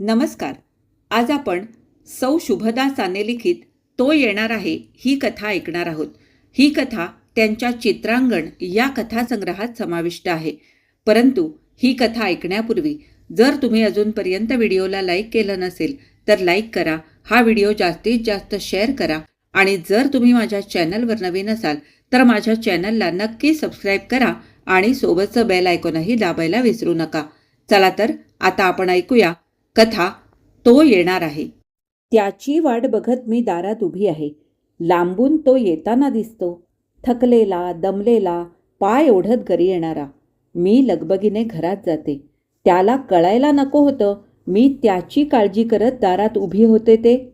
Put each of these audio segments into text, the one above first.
नमस्कार. आज आपण सौ शुभदा साने लिखित तो येणार आहे ही कथा ऐकणार आहोत. ही कथा त्यांच्या चित्रांगण या कथासंग्रहात समाविष्ट आहे. परंतु ही कथा ऐकण्यापूर्वी जर तुम्ही अजूनपर्यंत व्हिडिओला लाईक केलं नसेल तर लाईक करा हा व्हिडिओ जास्तीत जास्त शेअर करा आणि जर तुम्ही माझ्या चॅनलवर नवीन असाल तर माझ्या चॅनलला नक्की सबस्क्राईब करा आणि सोबतचं बेल आयकॉनही दाबायला विसरू नका. चला तर आता आपण ऐकूया कथा तो येणार आहे. त्याची वाट बघत मी दारात उभी आहे. लांबून तो येताना दिसतो. थकलेला दमलेला पाय ओढत घरी येणारा. मी लगबगीने घरात जाते. त्याला कळायला नको होतं मी त्याची काळजी करत दारात उभी होते ते.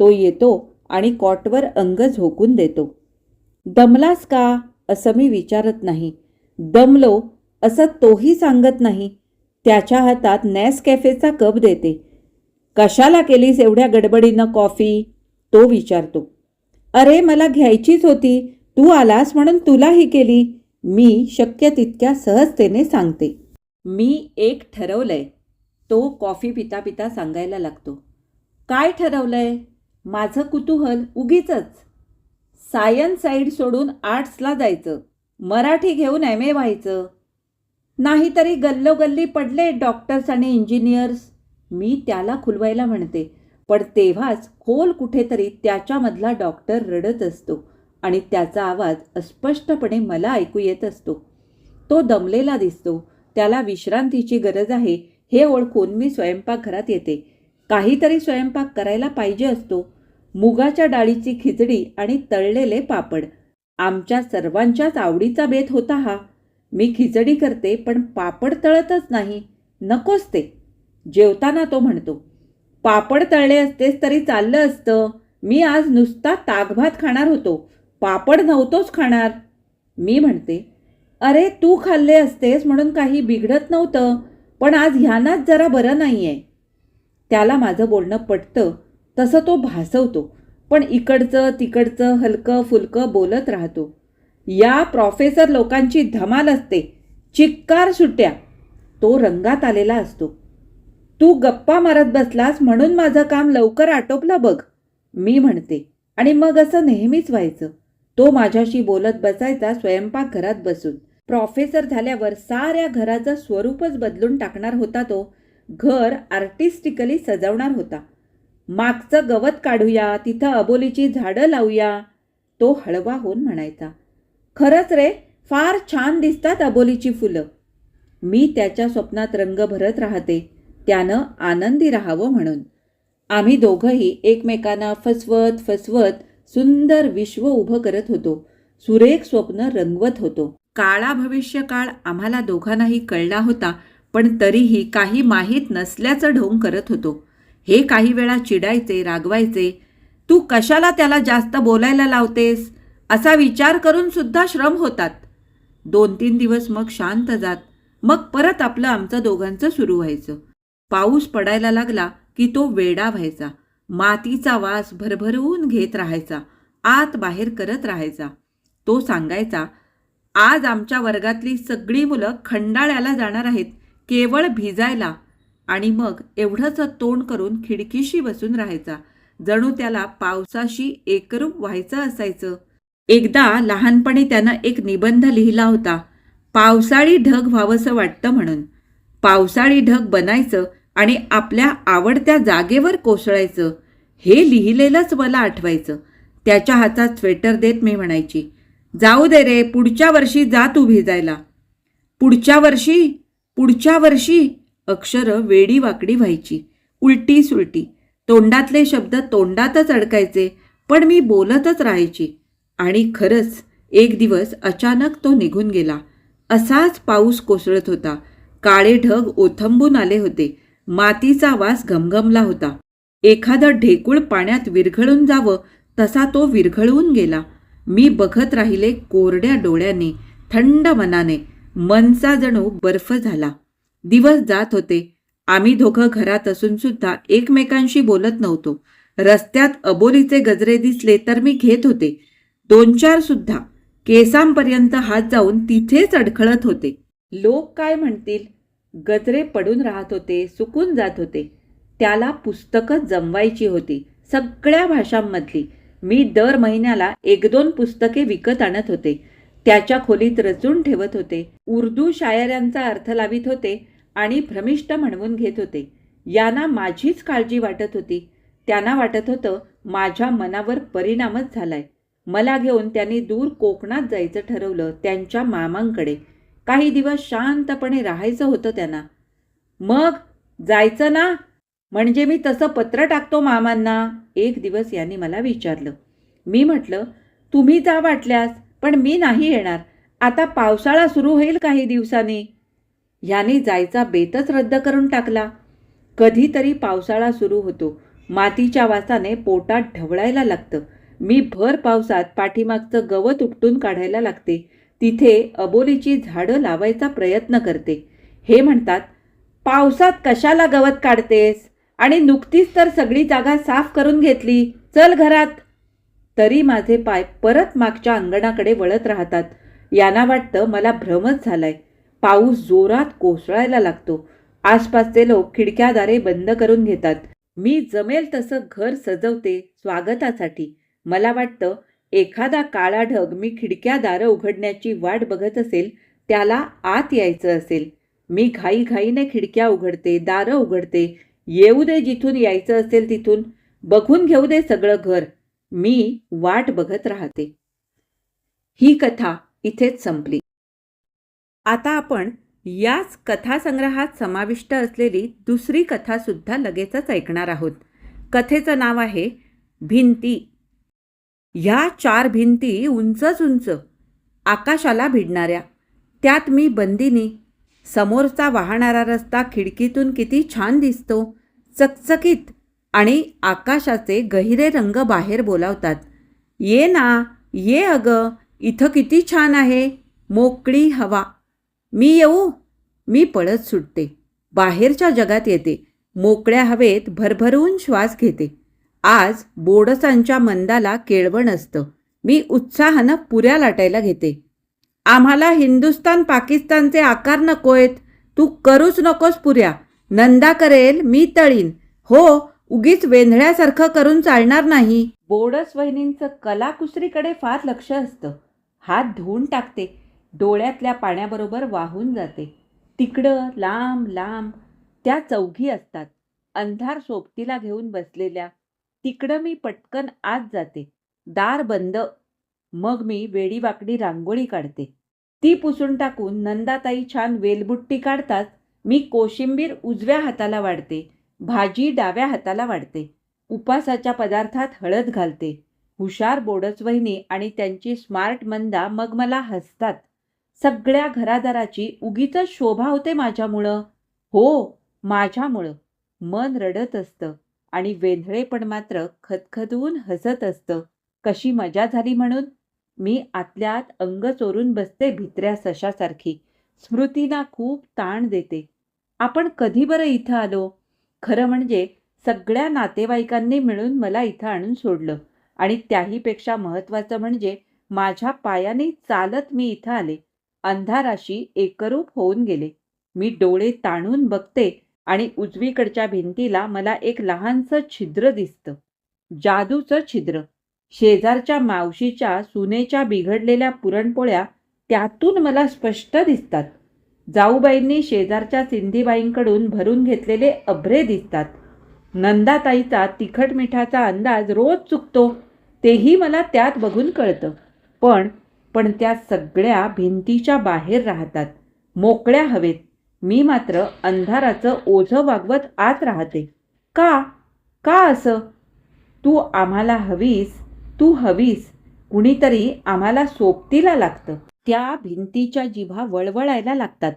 तो येतो आणि कॉटवर अंग झोकून देतो. दमलास का? असं मी विचारत नाही. दमलो असं तोही सांगत नाही. त्याच्या हातात नॅस कॅफेचा कप देते. कशाला केलीस एवढ्या गडबडीनं कॉफी? तो विचारतो. अरे मला घ्यायचीच होती. तू आलास म्हणून तुलाही केली. मी शक्य तितक्या सहजतेने सांगते. मी एक ठरवलंय. तो कॉफी पिता पिता सांगायला लागतो. काय ठरवलंय? माझं कुतूहल उगीच सायन्स साईड सोडून आर्ट्सला जायचं. मराठी घेऊन एम ए व्हायचं. नाहीतरी गल्लोगल्ली पडले डॉक्टर्स आणि इंजिनियर्स मी त्याला खुलवायला म्हणते पण तेव्हाच खोल कुठेतरी त्याच्यामधला डॉक्टर रडत असतो आणि त्याचा आवाज अस्पष्टपणे मला ऐकू येत असतो. तो दमलेला दिसतो. त्याला विश्रांतीची गरज आहे हे ओळखून मी स्वयंपाकघरात येते. काहीतरी स्वयंपाक करायला पाहिजे असतो. मुगाच्या डाळीची खिचडी आणि तळलेले पापड. आमच्या सर्वांच्याच आवडीचा बेत होता हा. मी खिचडी करते पण पापड तळतच नाही. नकोच ते. जेवताना तो म्हणतो पापड तळले असतेस तरी चाललं असतं. मी आज नुसता ताकभात खाणार होतो. पापड नव्हतोच खाणार. मी म्हणते अरे तू खाल्ले असतेस म्हणून काही बिघडत नव्हतं पण आज ह्यानाच जरा बरं नाही आहे त्याला माझं बोलणं पटतं तसं तो भासवतो पण इकडचं तिकडचं हलकं फुलकं बोलत राहतो. या प्रोफेसर लोकांची धमाल असते. चिक्कार सुट्या तो रंगात आलेला असतो. तू गप्पा मारत बसलास म्हणून माझं काम लवकर आटोपलं बघ मी म्हणते. आणि मग असं नेहमीच व्हायचं. तो माझ्याशी बोलत बसायचा स्वयंपाकघरात बसून. प्रोफेसर झाल्यावर साऱ्या घराचं स्वरूपच बदलून टाकणार होता तो. घर आर्टिस्टिकली सजवणार होता. मागचं गवत काढूया तिथं अबोलीची झाडं लावूया तो हळवा होऊन म्हणायचा. खरंच रे फार छान दिसतात अबोलीची फुलं. मी त्याच्या स्वप्नात रंग भरत राहते त्यानं आनंदी राहावं म्हणून. आम्ही दोघंही एकमेकांना फसवत फसवत सुंदर विश्व उभं करत होतो. सुरेख स्वप्न रंगवत होतो. काळा भविष्यकाळ आम्हाला दोघांनाही कळला होता पण तरीही काही माहीत नसल्याचं ढोंग करत होतो. हे काही वेळा चिडायचे रागवायचे. तू कशाला त्याला जास्त बोलायला लावतेस? असा विचार करून सुद्धा श्रम होतात. दोन तीन दिवस मग शांत जात. मग परत आपलं आमचं दोघांचं सुरू व्हायचं. पाऊस पडायला लागला की तो वेडा व्हायचा. मातीचा वास भरभरून घेत राहायचा. आत बाहेर करत राहायचा. तो सांगायचा आज आमच्या वर्गातली सगळी मुलं खंडाळ्याला जाणार आहेत. केवळ भिजायला. आणि मग एवढंच तोंड करून खिडकीशी बसून राहायचा. जणू त्याला पावसाशी एकरूप व्हायचं असायचं. एकदा लहानपणी त्यानं एक निबंध लिहिला होता पावसाळी ढग व्हावंसं वाटतं म्हणून. पावसाळी ढग बनायचं आणि आपल्या आवडत्या जागेवर कोसळायचं हे लिहिलेलंच मला आठवायचं. त्याच्या हातात स्वेटर देत मी म्हणायची जाऊ दे रे पुढच्या वर्षी जा तू भिजायला. पुढच्या वर्षी? पुढच्या वर्षी? अक्षरं वेडी वाकडी व्हायची. उलटी सुलटी. तोंडातले शब्द तोंडातच अडकायचे पण मी बोलतच राहायची. आणि खरंच एक दिवस अचानक तो निघून गेला. असाच पाऊस कोसळत होता. काळे ढग ओथंबून आले होते. मातीचा वास घमघमला होता. एखादं ढेकूळ पाण्यात विरघळून जावं तसा तो विरघळून गेला. मी बघत राहिले कोरड्या डोळ्याने थंड मनाने. मनचा जणू बर्फ झाला. दिवस जात होते. आम्ही दोघं घरात असून सुद्धा एकमेकांशी बोलत नव्हतो. रस्त्यात अबोलीचे गजरे दिसले तर मी घेत होते. दोन चार सुद्धा केसांपर्यंत हात जाऊन तिथेच अडखळत होते. लोक काय म्हणतील? गजरे पडून राहत होते सुकून जात होते. त्याला पुस्तकं जमवायची होती सगळ्या भाषांमधली. मी दर महिन्याला एक दोन पुस्तके विकत आणत होते. त्याच्या खोलीत रचून ठेवत होते. उर्दू शायऱ्यांचा अर्थ लावित होते आणि भ्रमिष्ट म्हणवून घेत होते. यांना माझीच काळजी वाटत होती. त्यांना वाटत होतं माझ्या मनावर परिणामच झालाय. मला घेऊन त्यांनी दूर कोकणात जायचं ठरवलं त्यांच्या मामांकडे. काही दिवस शांतपणे राहायचं होतं त्यांना. मग जायचं ना? म्हणजे मी तसं पत्र टाकतो मामांना. एक दिवस यांनी मला विचारलं. मी म्हटलं तुम्ही जा वाटल्यास पण मी नाही येणार. आता पावसाळा सुरू होईल काही दिवसांनी. ह्याने जायचा बेतच रद्द करून टाकला. कधीतरी पावसाळा सुरू होतो. मातीच्या वासाने पोटात ढवळायला लागतं. मी भर पावसात पाठीमागचं गवत उपटून काढायला लागते. तिथे अबोलीची झाडं लावायचा प्रयत्न करते. हे म्हणतात पावसात कशाला गवत काढतेस? आणि नुकतीच तर सगळी जागा साफ करून घेतली. चल घरात. तरी माझे पाय परत मागच्या अंगणाकडे वळत राहतात. यांना वाटतं मला भ्रमच झालाय. पाऊस जोरात कोसळायला लागतो. आसपासचे लोक खिडक्यादारे बंद करून घेतात. मी जमेल तसं घर सजवते स्वागतासाठी. मला वाटतं एखादा काळा ढग मी खिडक्या दारं उघडण्याची वाट बघत असेल त्याला आत यायचं असेल. मी घाईघाईने खिडक्या उघडते दारं उघडते येऊ दे जिथून यायचं असेल तिथून बघून घेऊ दे सगळं घर मी वाट बघत राहते. ही कथा इथेच संपली. आता आपण याच कथासंग्रहात समाविष्ट असलेली दुसरी कथासुद्धा लगेचच ऐकणार आहोत. कथेचं नाव आहे भिंती. ह्या चार भिंती उंचच उंच आकाशाला भिडणाऱ्या. त्यात मी बंदिनी समोरचा वाहणारा रस्ता खिडकीतून किती छान दिसतो चकचकीत आणि आकाशाचे गहिरे रंग बाहेर बोलावतात. ये ना ये अगं इथं किती छान आहे मोकळी हवा. मी येऊ? मी पळत सुटते. बाहेरच्या जगात येते. मोकळ्या हवेत भरभरून श्वास घेते. आज बोडसांच्या मंदाला केळवण असतं. मी उत्साहानं पुऱ्या लाटायला घेते. आम्हाला हिंदुस्तान पाकिस्तानचे आकार नकोयत तू करूच नकोस पुऱ्या. नंदा करेल मी तळीन. हो उगीच वेंधळ्यासारखं करून चालणार नाही. बोडस वहिनींचं कलाकुसरीकडे फार लक्ष असतं. हात धुवून टाकते. डोळ्यातल्या पाण्याबरोबर वाहून जाते. तिकडं लांब लांब त्या चौघी असतात. अंधार सोबतीला घेऊन बसलेल्या तिकडं मी पटकन आत जाते. दार बंद. मग मी वेडीवाकडी रांगोळी काढते. ती पुसून टाकून नंदाताई छान वेलबुट्टी काढतात. मी कोशिंबीर उजव्या हाताला वाढते. भाजी डाव्या हाताला वाढते. उपासाच्या पदार्थात हळद घालते. हुशार बोडच वहिनी आणि त्यांची स्मार्ट मंदा मग मला हसतात. सगळ्या घरादाराची उगीच शोभा होते माझ्यामुळं. हो माझ्यामुळं. मन रडत असतं. आणि वेंधळेपण मात्र खदखदून हसत असतं. कशी मजा झाली म्हणून? मी आतल्यात अंग चोरून बसते भित्र्या सशासारखी. स्मृतींना खूप ताण देते. आपण कधी बरं इथं आलो? खरं म्हणजे सगळ्या नातेवाईकांनी मिळून मला इथं आणून सोडलं. आणि त्याहीपेक्षा महत्त्वाचं म्हणजे माझ्या पायाने चालत मी इथं आले. अंधाराशी एकरूप होऊन गेले. मी डोळे ताणून बघते आणि उजवीकडच्या भिंतीला मला एक लहानसं छिद्र दिसतं. जादूचं छिद्र. शेजारच्या मावशीच्या सुनेच्या बिघडलेल्या पुरणपोळ्या त्यातून मला स्पष्ट दिसतात. जाऊबाईंनी शेजारच्या सिंधीबाईंकडून भरून घेतलेले अभ्रे दिसतात. नंदाताईचा तिखट मिठाचा अंदाज रोज चुकतो तेही मला त्यात बघून कळतं. पण पण त्या सगळ्या भिंतीच्या बाहेर राहतात. मोकळ्या हवेत. मी मात्र अंधाराचं ओझं वागवत आत राहते. का? का असं? तू आम्हाला हवीस तू हवीस. कुणीतरी आम्हाला सोबतीला लागतं. त्या भिंतीच्या जिभा वळवळायला लागतात.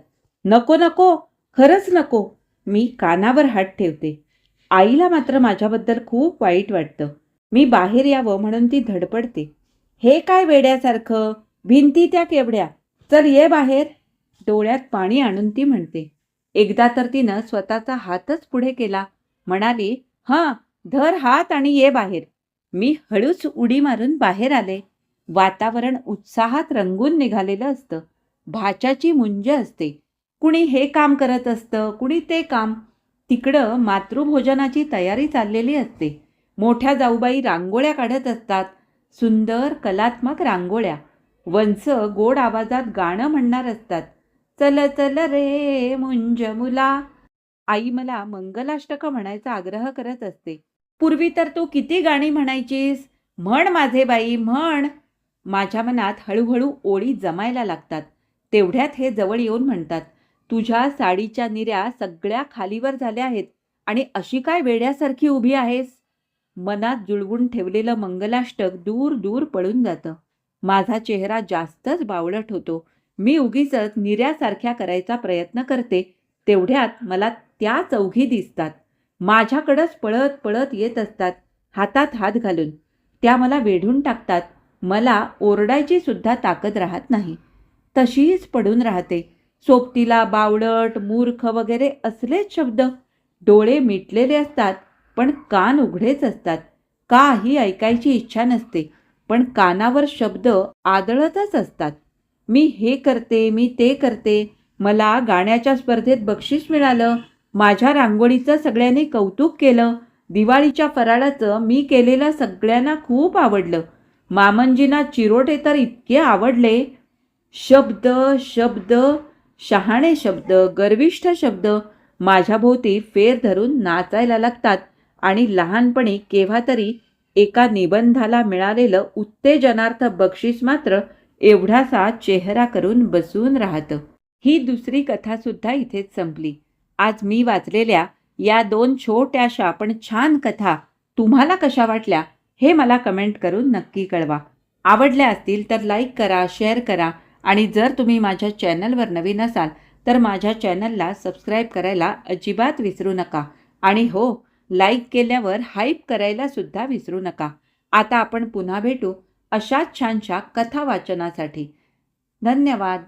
नको नको खरंच नको. मी कानावर हात ठेवते. आईला मात्र माझ्याबद्दल खूप वाईट वाटतं. मी बाहेर यावं म्हणून ती धडपडते. हे काय वेड्यासारखं? भिंती त्या केवढ्या? चल ये बाहेर. डोळ्यात पाणी आणून ती म्हणते. एकदा तर तिनं स्वतःचा हातच पुढे केला. म्हणाली हां धर हात आणि ये बाहेर. मी हळूच उडी मारून बाहेर आले. वातावरण उत्साहात रंगून निघालेलं असतं. भाच्याची मुंज असते. कुणी हे काम करत असतं कुणी ते काम. तिकडं मातृभोजनाची तयारी चाललेली असते. मोठ्या जाऊबाई रांगोळ्या काढत असतात. सुंदर कलात्मक रांगोळ्या. वंस गोड आवाजात गाणं म्हणणार असतात. चल चल रे मुंज मुला आई मला मंगलाष्टक म्हणायचा आग्रह करत असते. पूर्वी तर तू किती गाणी म्हणायचीस? म्हण माझे बाई म्हण. माझ्या मनात हळूहळू ओळी जमायला लागतात. तेवढ्यात हे जवळ येऊन म्हणतात तुझ्या साडीच्या निऱ्या सगळ्या खालीवर झाल्या आहेत आणि अशी काय वेड्यासारखी उभी आहेस? मनात जुळवून ठेवलेलं मंगलाष्टक दूर दूर पळून जातं. माझा चेहरा जास्तच बावळट होतो. मी उगीच निऱ्यासारख्या करायचा प्रयत्न करते तेवढ्यात मला त्या चौघी दिसतात. माझ्याकडंच पळत पळत येत असतात हातात हात घालून. त्या मला वेढून टाकतात. मला ओरडायची सुद्धा ताकद राहत नाही. तशीच पडून राहते. सोबतीला बावळट मूर्ख वगैरे असलेच शब्द. डोळे मिटलेले असतात पण कान उघडेच असतात. काही ऐकायची इच्छा नसते पण कानावर शब्द आदळतच असतात. मी हे करते मी ते करते. मला गाण्याच्या स्पर्धेत बक्षीस मिळालं. माझ्या रांगोळीचं सगळ्यांनी कौतुक केलं. दिवाळीच्या फराळाचं मी केलेलं सगळ्यांना खूप आवडलं. मामंजींना चिरोटे तर इतके आवडले. शब्द शब्द शहाणे शब्द गर्विष्ठ शब्द माझ्याभोवती फेर धरून नाचायला लागतात आणि लहानपणी केव्हा तरी एका निबंधाला मिळालेलं उत्तेजनार्थ बक्षीस मात्र एवढासा चेहरा करून बसून राहतं. ही दुसरी कथासुद्धा इथेच संपली. आज मी वाचलेल्या या दोन छोट्याशा पण छान कथा तुम्हाला कशा वाटल्या हे मला कमेंट करून नक्की कळवा. आवडल्या असतील तर लाईक करा शेअर करा आणि जर तुम्ही माझ्या चॅनलवर नवीन असाल तर माझ्या चॅनलला सबस्क्राईब करायला अजिबात विसरू नका. आणि हो लाईक केल्यावर हाईप करायला सुद्धा विसरू नका. आता आपण पुन्हा भेटू. अशाच छानशा कथा वाचनासाठी धन्यवाद.